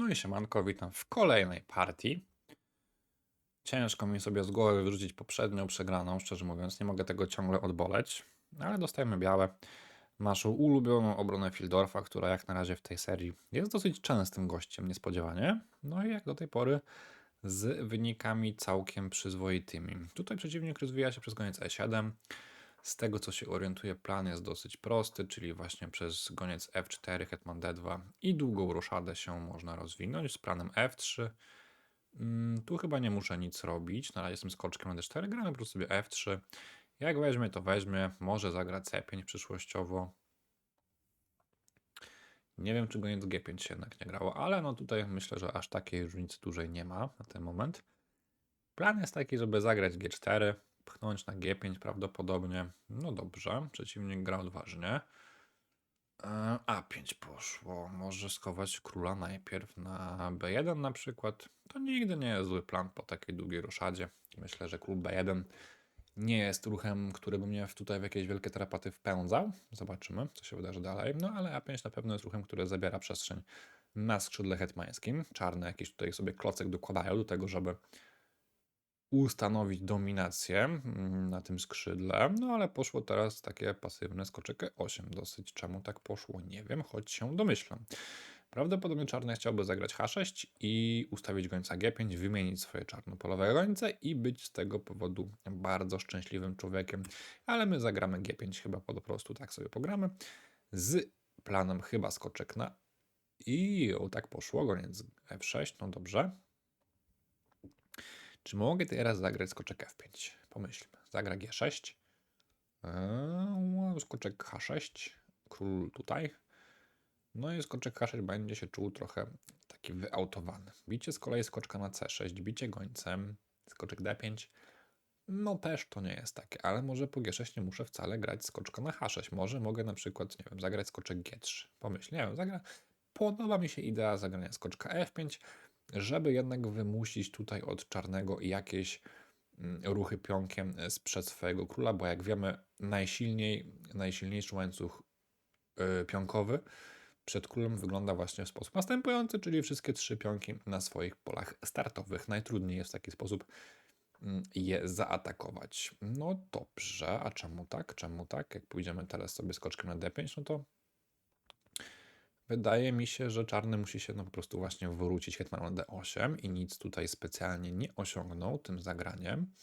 No i siemanko, witam w kolejnej partii. Ciężko mi sobie z głowy wyrzucić poprzednią przegraną, szczerze mówiąc, nie mogę tego ciągle odboleć, ale dostajemy białe. Naszą ulubioną obronę Fildorfa, która jak na razie w tej serii jest dosyć częstym gościem, niespodziewanie. No i jak do tej pory z wynikami całkiem przyzwoitymi. Tutaj przeciwnik rozwija się przez koniec E7. Z tego co się orientuję, plan jest dosyć prosty, czyli właśnie przez goniec F4, hetman D2 i długą ruszadę się można rozwinąć z planem F3. Mm, tu chyba nie muszę nic robić, na razie jestem skoczkiem na D4, gramy po prostu sobie F3. Jak weźmie, to weźmie, może zagra C5 przyszłościowo. Nie wiem, czy goniec G5 się jednak nie grało, ale no tutaj myślę, że aż takiej różnicy dużej nie ma na ten moment. Plan jest taki, żeby zagrać G4, pchnąć na G5 prawdopodobnie. No dobrze, przeciwnik gra odważnie. E, A5 poszło. Może skować króla najpierw na B1 na przykład. To nigdy nie jest zły plan po takiej długiej ruszadzie. Myślę, że król B1 nie jest ruchem, który by mnie tutaj w jakieś wielkie tarapaty wpędzał. Zobaczymy, co się wydarzy dalej. No ale A5 na pewno jest ruchem, który zabiera przestrzeń na skrzydle hetmańskim. Czarne jakieś tutaj sobie klocek dokładają do tego, żeby ustanowić dominację mm, na tym skrzydle, no ale poszło teraz takie pasywne skoczek 8 dosyć. Czemu tak poszło? Nie wiem, choć się domyślam. Prawdopodobnie czarny chciałby zagrać H6 i ustawić gońca G5, wymienić swoje czarnopolowe gońce i być z tego powodu bardzo szczęśliwym człowiekiem. Ale my zagramy G5 chyba po prostu tak sobie pogramy. Z planem chyba skoczek na i o, tak poszło, goniec F6, no dobrze. Czy mogę teraz zagrać skoczek F5? Pomyślmy. Zagra G6. Eee, skoczek H6. Król tutaj. No i skoczek H6 będzie się czuł trochę taki wyautowany. Bicie z kolei skoczka na C6, bicie gońcem, skoczek D5. No też to nie jest takie, ale może po G6 nie muszę wcale grać skoczka na H6. Może mogę na przykład, nie wiem, zagrać skoczek G3. Pomyśl, nie wiem, zagra... Podoba mi się idea zagrania skoczka F5 żeby jednak wymusić tutaj od czarnego jakieś mm, ruchy pionkiem sprzed swojego króla, bo jak wiemy, najsilniej, najsilniejszy łańcuch y, pionkowy przed królem wygląda właśnie w sposób następujący, czyli wszystkie trzy pionki na swoich polach startowych. Najtrudniej jest w taki sposób mm, je zaatakować. No dobrze, a czemu tak? Czemu tak? Jak pójdziemy teraz sobie skoczkiem na D5, no to Wydaje mi się, że czarny musi się no po prostu właśnie wrócić hetmanem d8 i nic tutaj specjalnie nie osiągnął tym zagraniem.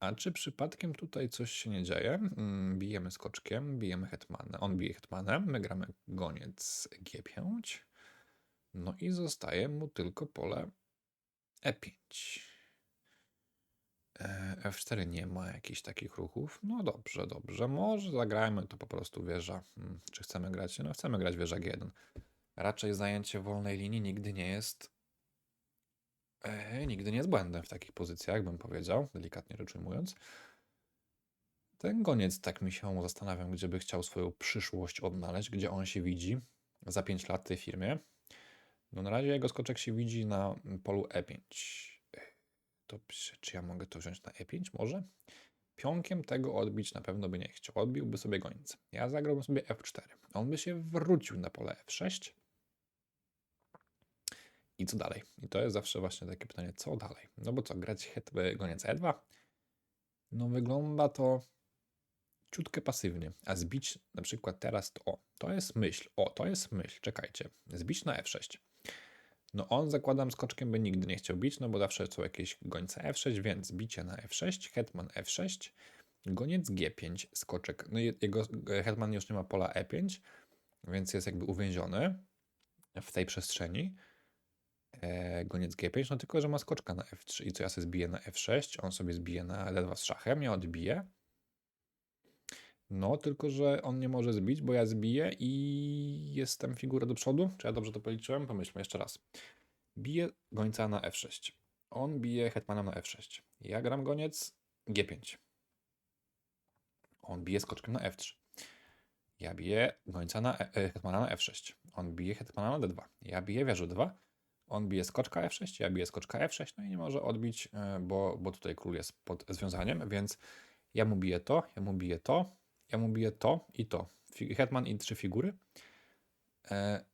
A czy przypadkiem tutaj coś się nie dzieje? Mm, bijemy skoczkiem, bijemy hetmanem, on bije hetmanem, my gramy goniec g5. No i zostaje mu tylko pole e5. E, F4 nie ma jakichś takich ruchów. No dobrze, dobrze. Może zagrajmy to po prostu wieża. Hmm, czy chcemy grać? No chcemy grać wieża G1. Raczej zajęcie wolnej linii nigdy nie jest e, nigdy nie jest błędem w takich pozycjach, bym powiedział, delikatnie rzecz ujmując. Ten goniec, tak mi się zastanawiam, gdzie by chciał swoją przyszłość odnaleźć, gdzie on się widzi za 5 lat tej firmie. No na razie jego skoczek się widzi na polu E5. Dobrze, czy ja mogę to wziąć na E5 może? Pionkiem tego odbić na pewno by nie chciał. Odbiłby sobie gońcem. Ja zagrałbym sobie F4. On by się wrócił na pole F6. I co dalej? I to jest zawsze właśnie takie pytanie, co dalej? No bo co, grać het, goniec E2? No wygląda to ciutkę pasywnie. A zbić na przykład teraz to, o, to jest myśl. O, to jest myśl. Czekajcie. Zbić na F6. No on zakładam skoczkiem by nigdy nie chciał bić, no bo zawsze są jakieś gońce F6, więc bicie na F6, hetman F6, goniec G5, skoczek. No jego hetman już nie ma pola E5, więc jest jakby uwięziony w tej przestrzeni. E, goniec G5, no tylko, że ma skoczka na F3 i co ja sobie zbiję na F6, on sobie zbije na D2 z szachem, ja odbiję. No, tylko że on nie może zbić, bo ja zbiję i jestem figurę do przodu. Czy ja dobrze to policzyłem? Pomyślmy jeszcze raz. Bije gońca na F6. On bije hetmana na F6. Ja gram goniec G5. On bije skoczkiem na F3. Ja biję gońca na e, e hetmana na F6. On bije hetmana na D2. Ja biję wieżę 2. On bije skoczka F6, ja biję skoczka F6, no i nie może odbić, e, bo, bo tutaj król jest pod związaniem, więc ja mu biję to, ja mu biję to, ja mu biję to i to. Hetman i trzy figury. E,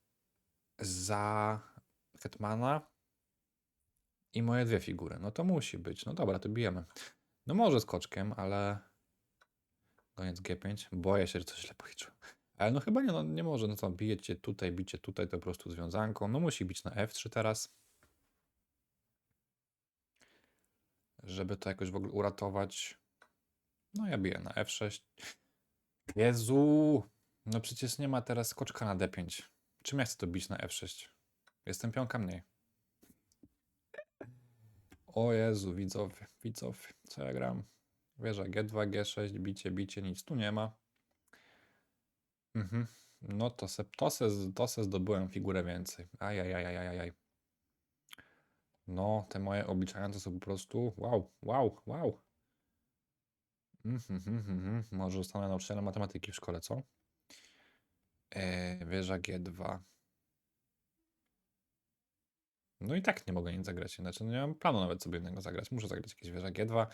za hetmana i moje dwie figury. No to musi być. No dobra, to bijemy. No może skoczkiem, ale... Koniec G5. Boję się, że coś źle policzyłem. Ale no chyba nie, no nie może. No to bijecie tutaj, bicie tutaj, to po prostu związanką. No musi bić na F3 teraz. Żeby to jakoś w ogóle uratować. No ja biję na F6. Jezu! No przecież nie ma teraz skoczka na D5. Czym ja chcę to bić na F6? Jestem pionka mniej. O Jezu, widzowie, widzowie, co ja gram? Wieża G2, G6, bicie, bicie, nic tu nie ma. Mhm. No to se, to se, to se zdobyłem figurę więcej. Ajajajajajaj. No, te moje obliczenia to są po prostu wow, wow, wow. Mhm, mhm, mhm. Może zostanę nauczycielem matematyki w szkole, co? E, wieża G2. No i tak nie mogę nic zagrać, znaczy no nie mam planu nawet sobie innego zagrać. Muszę zagrać jakieś wieża G2,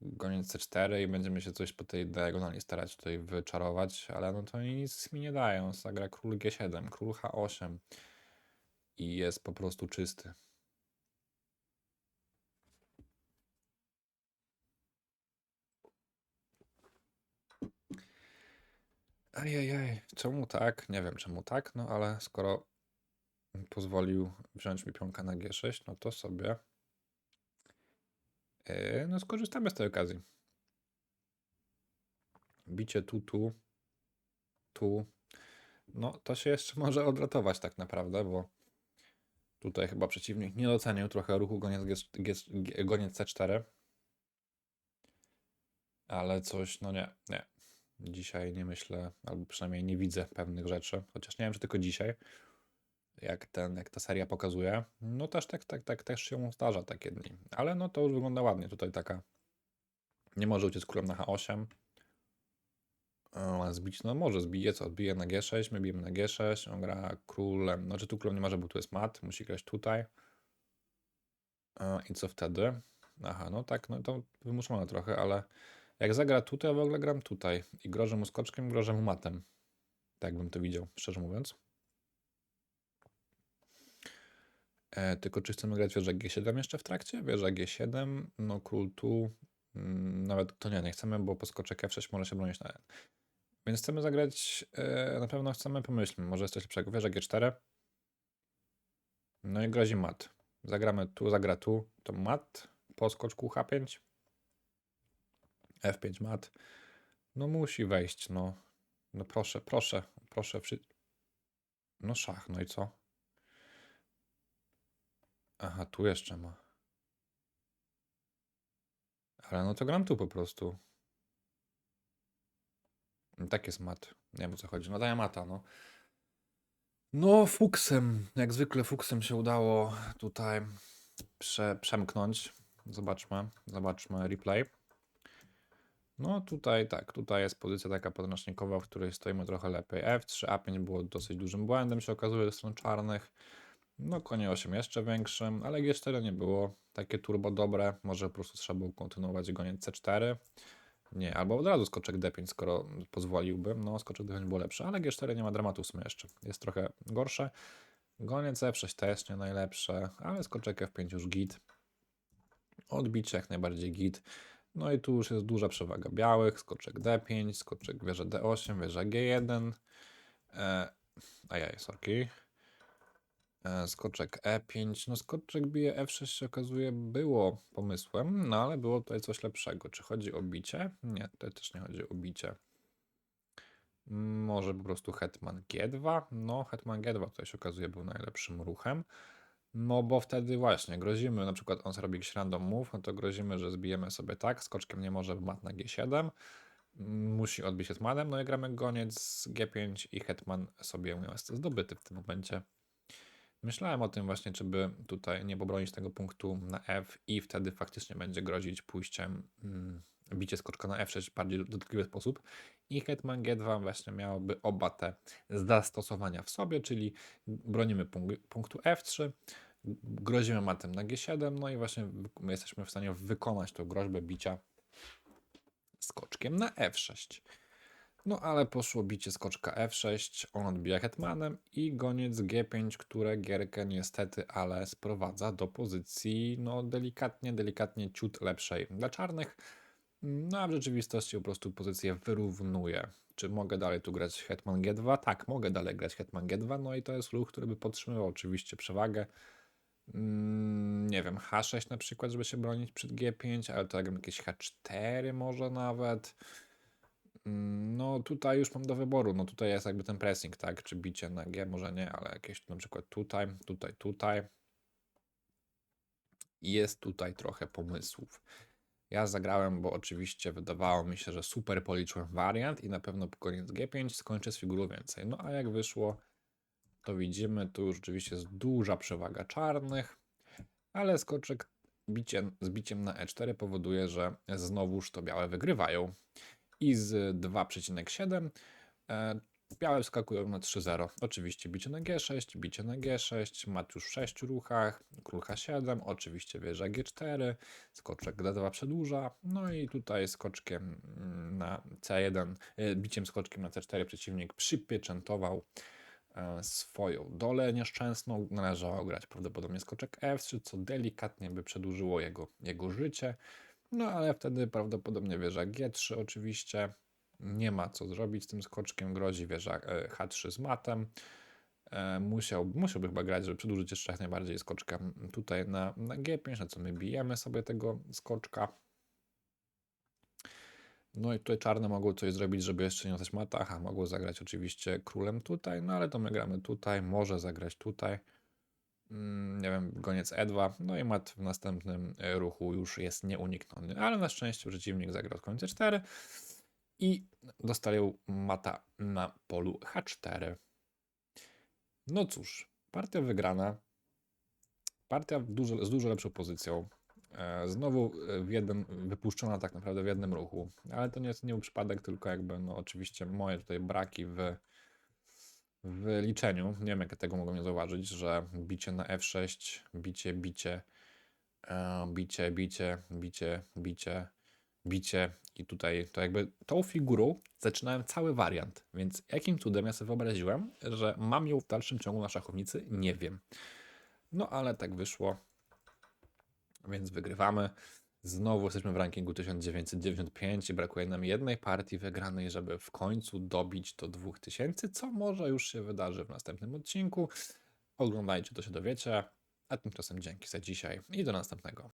goniec C4 i będziemy się coś po tej diagonali starać tutaj wyczarować, ale no to nic mi nie dają. Zagra król G7, król H8 i jest po prostu czysty. Ajajaj, czemu tak? Nie wiem czemu tak, no ale skoro pozwolił wziąć mi pionka na G6, no to sobie yy, no skorzystamy z tej okazji. Bicie tu, tu, tu. No to się jeszcze może odratować tak naprawdę, bo tutaj chyba przeciwnik nie docenił trochę ruchu goniec, G, G, G, goniec C4. Ale coś, no nie, nie. Dzisiaj nie myślę, albo przynajmniej nie widzę pewnych rzeczy, chociaż nie wiem, czy tylko dzisiaj, jak, ten, jak ta seria pokazuje. No też tak, tak, tak też się zdarza takie dni. Ale no to już wygląda ładnie. Tutaj taka nie może uciec królem na H8. A zbić, no może zbije, co? Odbije na G6, my bijemy na G6, on gra królem, no czy tu królem nie może, bo tu jest mat, musi grać tutaj. I co wtedy? Aha, no tak, no to wymuszone trochę, ale jak zagra tutaj, ja w ogóle gram tutaj. I grożę mu skoczkiem, grożę mu matem. Tak bym to widział, szczerze mówiąc. E, tylko czy chcemy grać wieżę G7 jeszcze w trakcie? Wieża G7, no król tu. Mm, nawet to nie, nie chcemy, bo po skoczek F6 może się bronić na N. Więc chcemy zagrać, e, na pewno chcemy, pomyślmy, może jest coś lepszego. Wieża G4. No i grozi mat. Zagramy tu, zagra tu, to mat. Po skoczku H5. F5 mat. No musi wejść, no. No proszę, proszę, proszę. Przy... No szach, no i co? Aha, tu jeszcze ma. Ale no to gram tu po prostu. I tak jest mat. Nie wiem o co chodzi. No daję mata, no. No fuksem, jak zwykle fuksem się udało tutaj prze, przemknąć. Zobaczmy, zobaczmy replay. No tutaj tak, tutaj jest pozycja taka podręcznikowa, w której stoimy trochę lepiej. F3, A5 było dosyć dużym błędem, się okazuje, ze stron czarnych. No konie 8 jeszcze większym, ale G4 nie było takie turbo dobre. Może po prostu trzeba było kontynuować goniec C4. Nie, albo od razu skoczek D5, skoro pozwoliłbym. No, skoczek D5 było lepszy, ale G4 nie ma dramatu w sumie jeszcze. Jest trochę gorsze. Goniec F6 też nie najlepsze, ale skoczek F5 już git. Odbicie jak najbardziej git. No i tu już jest duża przewaga białych, skoczek D5, skoczek wieża D8, wieża G1, e, ajaj, sorki, e, skoczek E5, no skoczek bije F6 się okazuje było pomysłem, no ale było tutaj coś lepszego. Czy chodzi o bicie? Nie, tutaj też nie chodzi o bicie. Może po prostu hetman G2? No, hetman G2 tutaj się okazuje był najlepszym ruchem. No bo wtedy właśnie grozimy, na przykład on zrobi jakiś random move, no to grozimy, że zbijemy sobie tak, skoczkiem nie może, mat na G7, musi odbić hetmanem, no i gramy goniec G5 i hetman sobie jest zdobyty w tym momencie. Myślałem o tym właśnie, czy by tutaj nie pobronić tego punktu na F i wtedy faktycznie będzie grozić pójściem mm, bicie skoczka na F6 w bardziej dotkliwy sposób i hetman G2 właśnie miałoby oba te zastosowania w sobie, czyli bronimy punktu F3, grozimy matem na G7, no i właśnie my jesteśmy w stanie wykonać tą groźbę bicia skoczkiem na F6. No ale poszło bicie skoczka F6, on odbija hetmanem i goniec G5, które gierkę niestety, ale sprowadza do pozycji no delikatnie, delikatnie ciut lepszej dla czarnych. No a w rzeczywistości po prostu pozycję wyrównuje. Czy mogę dalej tu grać hetman G2? Tak, mogę dalej grać hetman G2, no i to jest ruch, który by podtrzymywał oczywiście przewagę. Mm, nie wiem, H6 na przykład, żeby się bronić przed G5, ale to jak jakieś H4 może nawet. Mm, No tutaj już mam do wyboru, no tutaj jest jakby ten pressing, tak, czy bicie na G, może nie, ale jakieś na przykład tutaj, tutaj, tutaj. Jest tutaj trochę pomysłów. Ja zagrałem, bo oczywiście wydawało mi się, że super policzyłem wariant i na pewno po koniec G5 skończę z figurą więcej. No a jak wyszło, to widzimy, tu rzeczywiście jest duża przewaga czarnych, ale skoczek biciem, z biciem na E4 powoduje, że znowuż to białe wygrywają. I z 2,7 e, białe wskakują na 3,0. Oczywiście bicie na G6, bicie na G6, mat już w 6 ruchach, król H7, oczywiście wieża G4, skoczek D2 przedłuża, no i tutaj skoczkiem mm, na C1, e, biciem skoczkiem na C4 przeciwnik przypieczętował e, swoją dolę nieszczęsną. Należało grać prawdopodobnie skoczek F3, co delikatnie by przedłużyło jego, jego życie. No ale wtedy prawdopodobnie wieża G3 oczywiście. Nie ma co zrobić z tym skoczkiem, grozi wieża e, H3 z matem. E, Musiał, musiałby chyba grać, żeby przedłużyć jeszcze jak najbardziej skoczka tutaj na, na G5, na co my bijemy sobie tego skoczka. No i tutaj czarne mogą coś zrobić, żeby jeszcze nie dostać mata. Aha, mogą zagrać oczywiście królem tutaj, no ale to my gramy tutaj, może zagrać tutaj. Mm, Nie wiem, goniec E2, no i mat w następnym e, ruchu już jest nieunikniony, ale na szczęście przeciwnik zagrał koń C4 i dostał mata na polu H4. No cóż, partia wygrana. Partia dużo, z dużo lepszą pozycją. E, Znowu e, w jeden, wypuszczona tak naprawdę w jednym ruchu, ale to nie jest nie był przypadek, tylko jakby no oczywiście moje tutaj braki w, w liczeniu. Nie wiem jak tego mogą nie zauważyć, że bicie na F6, bicie, bicie, e, bicie, bicie, bicie, bicie, bicie i tutaj to jakby tą figurą zaczynałem cały wariant, więc jakim cudem ja sobie wyobraziłem, że mam ją w dalszym ciągu na szachownicy, nie wiem. No ale tak wyszło, więc wygrywamy. Znowu jesteśmy w rankingu 1995 i brakuje nam jednej partii wygranej, żeby w końcu dobić do 2000, co może już się wydarzy w następnym odcinku. Oglądajcie, to się dowiecie. A tymczasem dzięki za dzisiaj i do następnego.